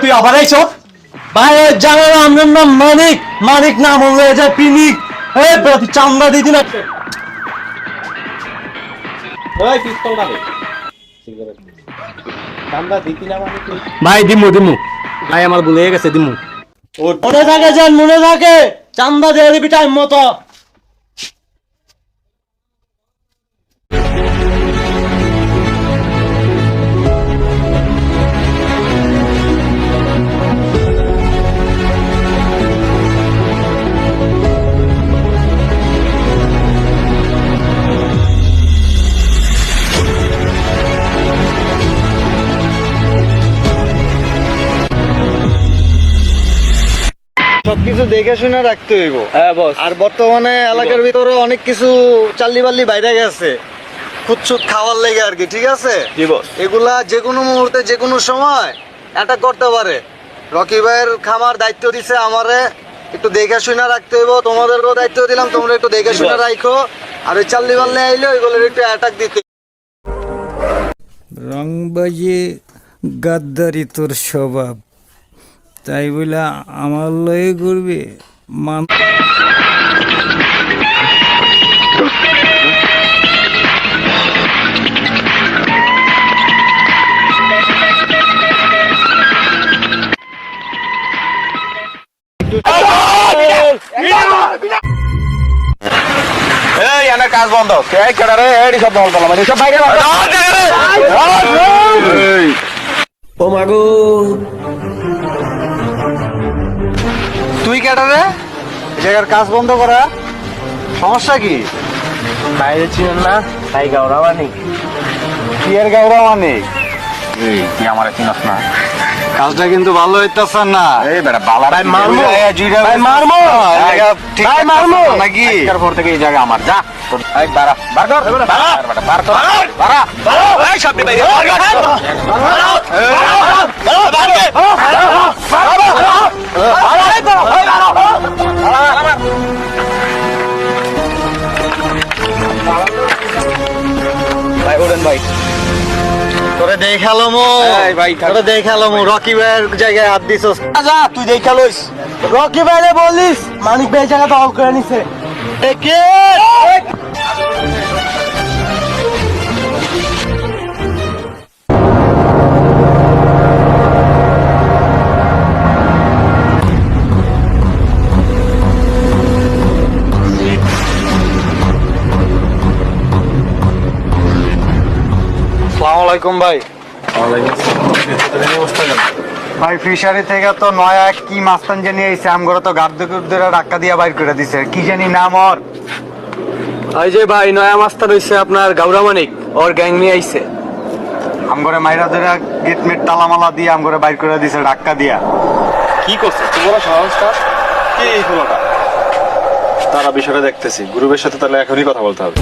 তুই আবার আইছ ভাই জানো না আমার নাম মানিক মানিক নাম পিনিক এই চান্দা দিদি না মানে ভাই দিমু দিমু। ভাই আমার ভুলে গেছে দিমু। মনে থাকে যেন মনে থাকে। চান্দা দিয়ে দিবি টাইম মতো। সবকিছু দেখে শুনে রাখতে হইব। হ্যাঁ বস আর বর্তমানে এলাকার ভিতরে অনেক কিছু চাল্লি বাল্লি বাইরে গেছে। খুদছুত খাওয়ার লেগে আর কি ঠিক আছে? জি বস এগুলা যে কোনো মুহূর্তে যে কোনো সময় অ্যাটাক করতে পারে। রকি ভাইয়ের খামার দায়িত্ব দিছে আমারে। একটু দেখে শুনে রাখতে হইব। তোমাদেরকেও দায়িত্ব দিলাম তোমরা একটু দেখে শুনে রাখো। আর ওই চাল্লি বাল্লি আইলে ওইগুলোর একটু অ্যাটাক দিতে। রংবাজি গাদ্দারি তোর স্বভাব। তাই বলে আমার লয়ে করবে মান এই এনে কাজ বন্ধ। কে কেডা রে? এডি সব বল বল মানে সব বাইরে ও মাগো। জায়গার কাজ বন্ধ করা। সমস্যা কি? বাইরে ছিলেন না তাই গাওরা বানি কি আর গাওরা মানে এই কি আমার চিনস না। কাজটা কিন্তু ভালো হইতেছে না। এই বেটা বালা ভাই মারমু। ভাই মারমু। ঠিক ভাই মারমু। নাকি? আজকের পর থেকে এই জায়গা আমার। যা বার কর বার বেটা কর এই ভাই। তোরে দেখাল মো। ভাই। তোরে দেখাল মো। রকি ভাইয়ের জায়গায় হাত দিছস। যা তুই দেখা লইস। রকি ভাইরে বলিস মানিক ভাই জায়গা দখল করে নিছে। আলাইকুম ভাই। ভাই ফিশারি থেকে তো নয়া কি মাস্তান জানি আইছে আমগরে তো গাদ্দ গুদ্দরা ডাক্কা দিয়া বাইর করে দিছে। কি জানি নাম ওর? এই যে ভাই নয়া মাস্টার হইছে আপনার গাউরা মানিক। ওর গ্যাং নিয়ে আইছে। আমগরে মাইরা ধরে গেট মেট তালামালা দিয়ে আমগরে বাইর করে দিছে ডাক্কা দিয়া। কি করছে? তুই বড় সাহসটা। কি এই হলোটা তারা বিষয়টা দেখতেছি। গ্রুপের সাথে তাহলে এখনই কথা বলতে হবে।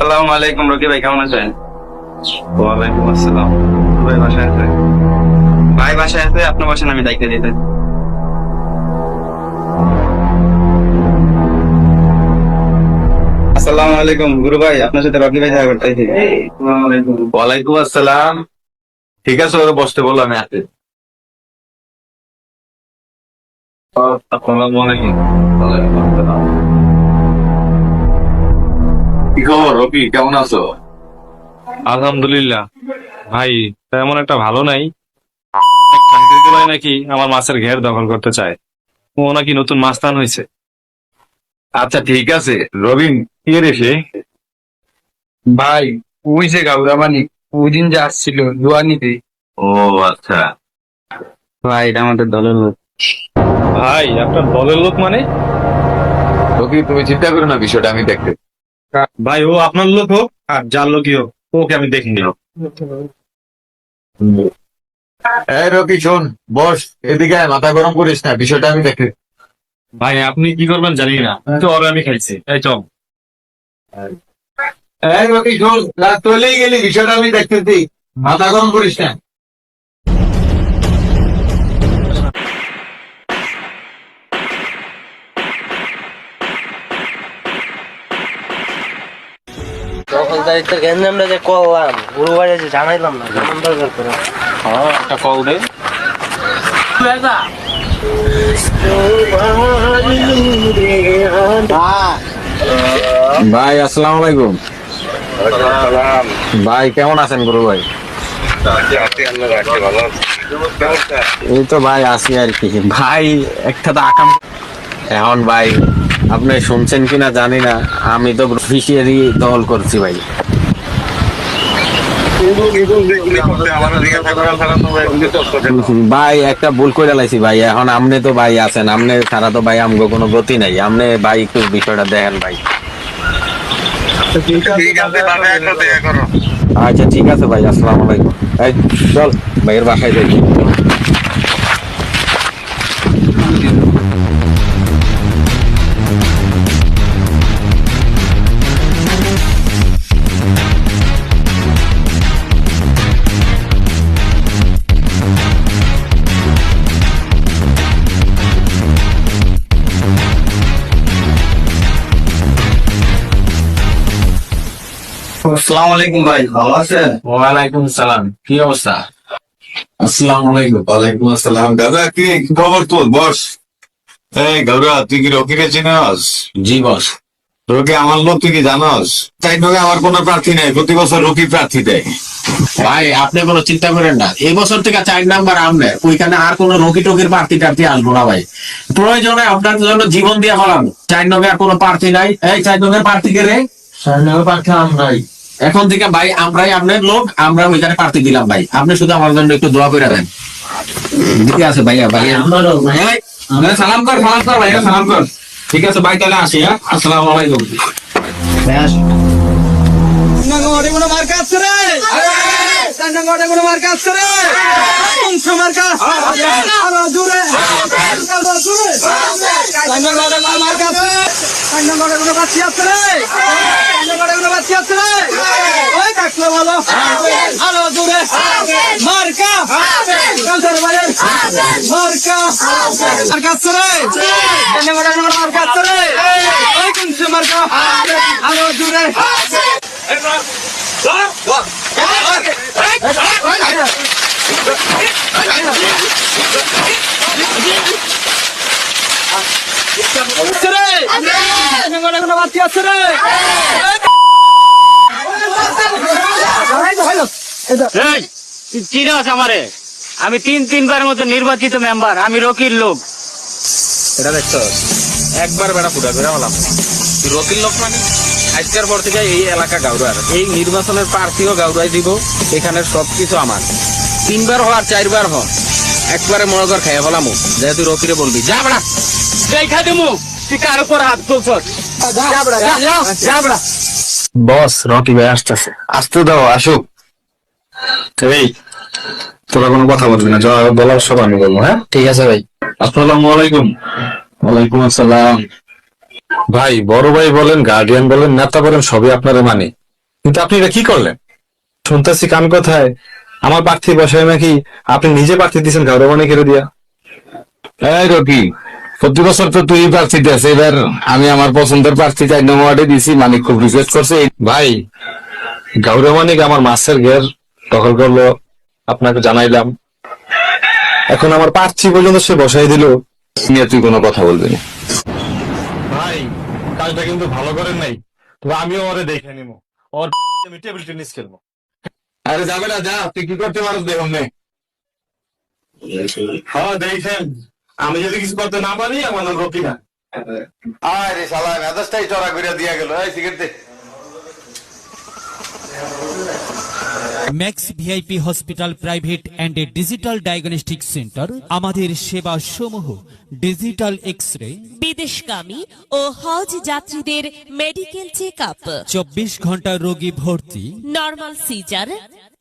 আসসালামু আলাইকুম রকি ভাই কেমন আছেন? ওয়ালাইকুম আসসালাম। ভাই বাসায় আছে? ভাই বাসায় আছে আপনার বসেন আমি দায়িত্ব দিতে। আসসালামু আলাইকুম গুরু ভাই আপনার সাথে রকি ভাই দেখা করতে ওয়ালাইকুম আসসালাম। ঠিক আছে ওরা বসতে বলল আমি আসতে আসসালামু আলাইকুম। কি খবর রবি কেমন আছো? আলহামদুলিল্লাহ। ভাই তেমন একটা ভালো নাই। ভাই নাকি আমার মাছের ঘের দখল করতে চায়। ও নাকি নতুন মাস্তান হয়েছে। আচ্ছা ঠিক আছে। রবিন কি রে সে? ভাই ওই যে গাউরা মানিক ওই দিন যে আসছিল দোয়া নিতে। ও আচ্ছা। ভাই এটা আমাদের দলের লোক। ভাই আপনার দলের লোক মানে? রবি তুমি চিন্তা করো না বিষয়টা আমি দেখতে। ভাই ও আপনার লোক হোক আর যার লোকই হোক ওকে আমি দেখে নিব এই রকি শোন বস এদিকে মাথা গরম করিস না বিষয়টা আমি দেখতে ভাই আপনি কি করবেন জানি না তো ওরে আমি খাইছি। এই চল। চলেই গেলি বিষয়টা আমি দেখতেছি মাথা গরম করিস না। গ্যাঞ্জামটা যে করলাম গুরু বাড়ি যে জানাইলাম না জানান দরকার করে। হ্যাঁ একটা কল দে। ভাই আসসালামু আলাইকুম। ভাই কেমন আছেন গুরু ভাই? এই তো ভাই আছি আর কি। ভাই একটা তো আকাম এখন ভাই আপনি শুনছেন কিনা জানি না। আমি তো ফিশিয়ারি দখল করছি ভাই। ভাই, একটা ভুল করে লাইছি ভাই। এখন আমনে তো ভাই আছেন, আমনে ছাড়া তো ভাই আমগো কোনো গতি নাই। আমনে ভাই একটু বিষয়টা দেখেন ভাই। আচ্ছা ঠিক আছে ভাই, আসসালামু আলাইকুম। চল, ভাইয়ের বাসায় যাই। আসসালামু আলাইকুম ভাই ভালো আছেন? ওয়ালাইকুম সালাম কি অবস্থা? আসসালামু আলাইকুম। ওয়ালাইকুম আসসালাম। দাদা কি কি খবর তোর? বস। এই গৌরা তুই কি রকিরে চিনস? জি বস। রকি আমার লোক তুই কি জানস? তাই নগে আমার কোনো প্রার্থী নাই প্রতি বছর রকি প্রার্থী দেয়। ভাই আপনি কোনো চিন্তা করেন না। এই বছর থেকে চার নাম্বার আমনে ওইখানে আর কোনো রকি টকির প্রার্থী টার্থী আসব না ভাই। প্রয়োজনে আপনার জন্য জীবন দিয়ে হলাম চার নগে আর কোনো প্রার্থী নাই। এই চার নগের প্রার্থী কে রে আমরাই। এখন থেকে ভাই আমরাই আপনার লোক আমরা ওইখানে প্রার্থী দিলাম ভাই। আপনি শুধু আমার জন্য একটু দোয়া করে দেন। ঠিক আছে ভাইয়া ভাইয়া। সালাম কর সালাম কর ভাইয়া সালাম কর। ঠিক আছে ভাই তাহলে আসি হ্যাঁ? আসসালামু আলাইকুম। কাঞ্জনগরে কোনো বাচ্চি আছে রে। কাঞ্জনগরে কোনো বাচ্চি আছে রে। ওই কাকলো ভালো। আলো দূরে। মার্কা। কালচার বাজার। মার্কা। আর কাছে রে। কাঞ্জনগরে কোনো আর কাছে রে। ওই কুনছে মার্কা? আলো দূরে। রে। চিনস আমারে? আমি তিন তিনবার মতো নির্বাচিত মেম্বার আমি রকির লোক। এটা দেখছ? একবার বেড়া ফুটা করে হলাম। রকির লোক মানে? আজকের পর থেকে এই এলাকা গাউরার। এই নির্বাচনের প্রার্থীও গাউরাই দিব এখানে সবকিছু আমার। তিনবার হওয়ার চারবার হ একবারে কর খাইয়া ফেলাম যেহেতু রকিরে বলবি। যা বেড়া! দেখা দিমু তুই কার উপর হাত তুলছস? বস রকি ভাই আসতেছে। আসতে দাও আসুক। এই তোরা কোনো কথা বলবি না যা বলার সব আমি বলব হ্যাঁ? ঠিক আছে ভাই। আসসালামু আলাইকুম। ওয়ালাইকুম আসসালাম। ভাই বড় ভাই বলেন গার্ডিয়ান বলেন নেতা বলেন সবই আপনারা মানে। কিন্তু আপনি এটা কি করলেন? শুনতেছি কান কথায় আমার প্রার্থী বসায় নাকি? আপনি নিজে প্রার্থী দিয়েছেন গৌরবাণী কেড়ে দিয়া। এই রকি প্রতি বছর তো তুই প্রার্থী দেস এবার আমি আমার পছন্দের প্রার্থী চাই নম্বর ওয়ার্ডে দিছি মালিক খুব রিকোয়েস্ট করছে। ভাই গৌরবাণিক আমার মাছের ঘের দখল করল আপনাকে জানাইলাম। এখন আমার প্রার্থী পর্যন্ত সে বসাই দিল। নিয়ে তুই কোনো কথা বলবি না। ভাই কাজটা কিন্তু ভালো করেন নাই তবে আমিও ওরে দেখে নিব। ওর আমি টেবিল টেনিস খেলব। আরে যাবে না যা তুই কি করতে পারস দেখুন হ্যাঁ দেখেন। আমি যদি কিছু করতে না পারি আমাদের রকি না আরে শালা মেজাজটাই চড়া করে দিয়া গেল এই cigarette. Max VIP hospital private and digital diagnostic centre আমাদের সেবা সমূহ ডিজিটাল এক্স রে বিদেশগামী ও হজ যাত্রীদের মেডিকেল চেক আপ চব্বিশ ঘণ্টা রোগী ভর্তি নর্মাল সিজার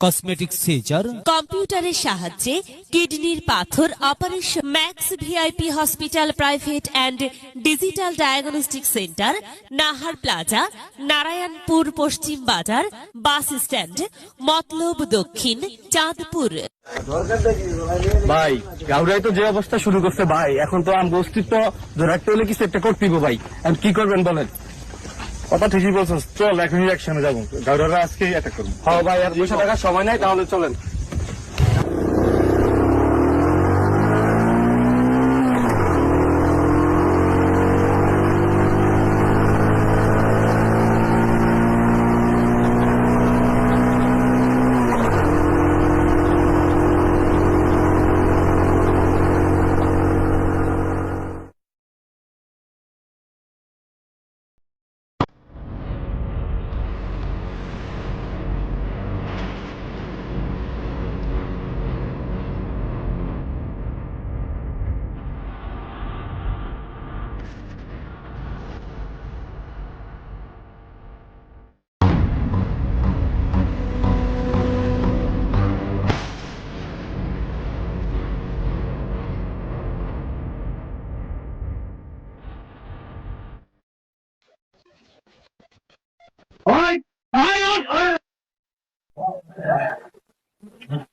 কসমেটিক সেজার কম্পিউটারের সাহায্যে কিডনির পাথর operation Max VIP hospital private and digital diagnostic centre Nahar plaza Narayanpur পশ্চিম বাজার বাস স্ট্যান্ড মতলব দক্ষিণ চাঁদপুর। ভাই গাউরাই তো যে অবস্থা শুরু করছে ভাই এখন তো আমি অস্তিত্ব ধরাতে হলে কিছু একটা করতে ভাই। এখন কি করবেন বলেন? কথা ঠিকই বলছেন চল এখনই একসাথে যাব। গাউরারা আজকে অ্যাটাক করব হ্যাঁ ভাই আর দুশো টাকা সময় নাই তাহলে চলেন।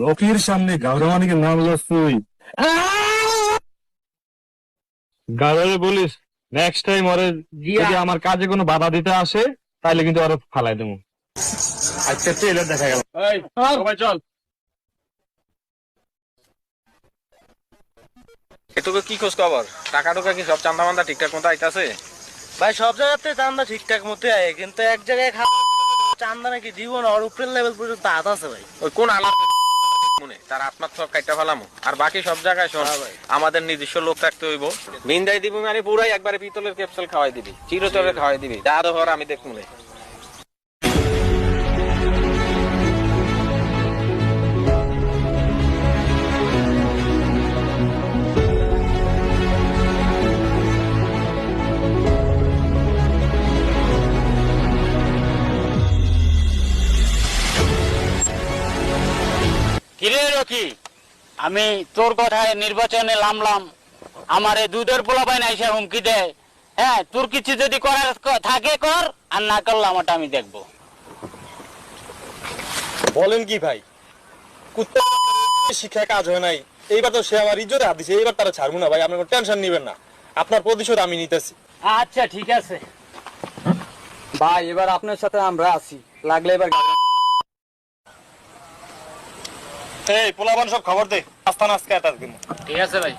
লোকের সামনে গাউরামানিকে নাম লস তুই। বলিস নেক্সট টাইম ওরে যদি আমার কাজে কোনো বাধা দিতে আসে তাহলে কিন্তু ওরে ফালাই দেবো। আজকে ট্রেলার দেখা গেল। সবাই চল। এটুকু কি খোঁজ খবর? টাকা টুকা কি সব চান্দা মান্দা ঠিকঠাক মতো আইতাছে? ভাই সব জায়গাতে চান্দা ঠিকঠাক মতো আয় কিন্তু এক জায়গায় চান্দা নাকি দিব না ওর উপরের লেভেল পর্যন্ত হাত আছে ভাই। ওই কোন আলাপ মনে তার আত্মার সব কাইটা ফেলামো। আর বাকি সব জায়গায় শোন আমাদের নিজস্ব লোক রাখতে হইব। বিন্দাই দিবি মানে পুরাই একবারে পিতলের ক্যাপসুল খাওয়াই দিবি চিরতরে খাওয়াই দিবি। যা ধর আমি দেখ কিরে রকি আমি তোর কথায় নির্বাচনে নামলাম। আমার এই দুধের পোলাপাই না এসে হুমকি দেয়। হ্যাঁ তোর কিছু যদি করার থাকে কর আর না করলে আমারটা আমি দেখব। বলেন কি ভাই? শিক্ষায় কাজ হয় নাই। এইবার তো সে আমার ইজ্জতে হাত দিছে এইবার তারা ছাড়বো না ভাই আপনি কোনো টেনশন নিবেন না। আপনার প্রতিশোধ আমি নিতেছি। আচ্ছা ঠিক আছে। ভাই এবার আপনার সাথে আমরা আছি। লাগলে এবার এই পোলাবান সব খবর দে। আস্তা আজকে এটা দিন। ঠিক আছে ভাই।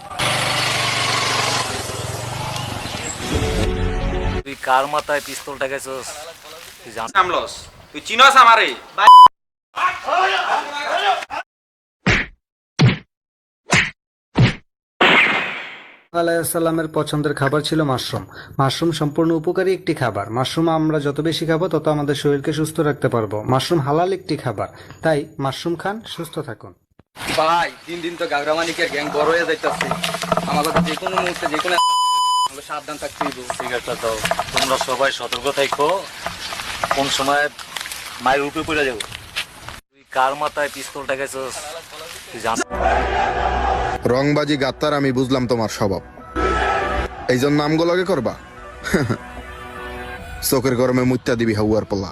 তুই কার মাথায় পিস্তলটা গেছিস? তুই জান নামলস তুই চিনস আমারে? আলাইসাল্লামের পছন্দের খাবার ছিল মাশরুম। মাশরুম সম্পূর্ণ উপকারী একটি খাবার। মাশরুম আমরা যত বেশি খাব তত আমাদের শরীরকে সুস্থ রাখতে পারব। মাশরুম হালাল একটি খাবার। তাই মাশরুম খান সুস্থ থাকুন। ভাই দিন দিন তো গাগরামানিকের গ্যাং বড় হয়ে যাইতেছে। আমাদের যে কোনো মুহূর্তে যে কোনো সাবধান থাকতে ঠিক আছে তো তোমরা সবাই সতর্ক থাকো কোন সময় মায়ের উপরে পড়ে যাব। তুই কার মাথায় পিস্তলটা গেছস তুই জান রংবাজি গাত্তার আমি বুঝলাম তোমার স্বভাব। এই জন্য নামগুলোকে করবা? চোখের গরমে মুত্যা দিবি হাউয়ার পোলা।